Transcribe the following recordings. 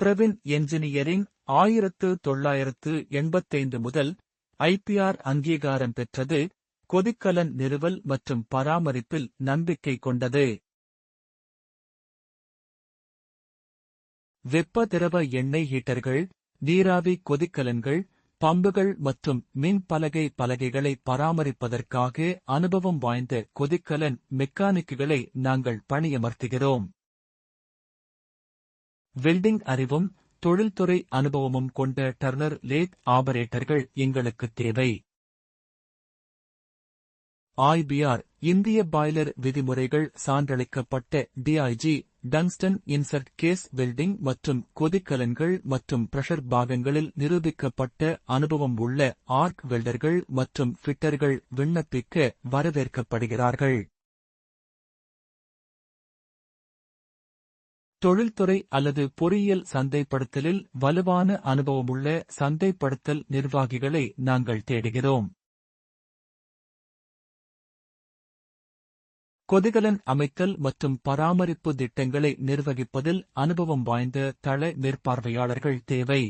Pravin engineering ஆயிரத்து தொள்ளாயிரத்து எண்பத்தைந்து முதல் ஐபிஆர் அங்கீகாரம் பெற்றது கொதிக்கலன் நிறுவல் மற்றும் பராமரிப்பில் நம்பிக்கை கொண்டது. வெப்ப திரவ எண்ணெய் ஹீட்டர்கள் நீராவி கொதிக்கலன்கள் பம்புகள் மற்றும் மின் பலகை பலகைகளை பராமரிப்பதற்காக அனுபவம் வாய்ந்த கொதிக்கலன் மெக்கானிக்குகளை நாங்கள் பணியமர்த்துகிறோம். வெல்டிங் அறிவும் தொழில்துறை அனுபவமும் கொண்ட டர்னர் லேத் ஆபரேட்டர்கள் எங்களுக்கு தேவை. ஐபிஆர் இந்திய பாய்லர் விதிமுறைகள் சான்றளிக்கப்பட்ட TIG tungsten insert gas welding மற்றும் கொதிக்கலன்கள் மற்றும் பிரஷர் பாகங்களில் நிரூபிக்கப்பட்ட அனுபவம் உள்ள ஆர்க் வெல்டர்கள் மற்றும் ஃபிட்டர்கள் விண்ணப்பிக்க வரவேற்கப்படுகிறார்கள். தொழில்துறை அல்லது பொறியியல் சந்தைப்படுத்தலில் வலுவான அனுபவமுள்ள சந்தைப்படுத்தல் நிர்வாகிகளை நாங்கள் தேடுகிறோம். கொதிகலன் அமைத்தல் மற்றும் பராமரிப்பு திட்டங்களை நிர்வகிப்பதில் அனுபவம் வாய்ந்த தள மேற்பார்வையாளர்கள் தேவை.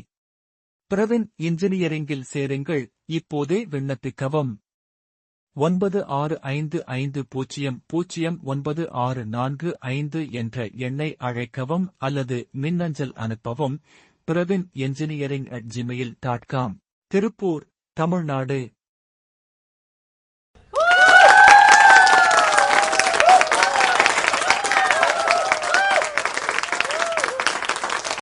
பிரவின் இன்ஜினியரிங்கில் சேருங்கள் இப்போதே விண்ணப்பிக்கவும். ஒன்பது ஆறு ஐந்து ஐந்து பூஜ்ஜியம் பூஜ்ஜியம் ஒன்பது ஆறு நான்கு ஐந்து என்ற எண்ணை அழைக்கவும் அல்லது மின்னஞ்சல் அனுப்பவும் Pravin engineering at Gmail dot com Tiruppur Tamil Nadu.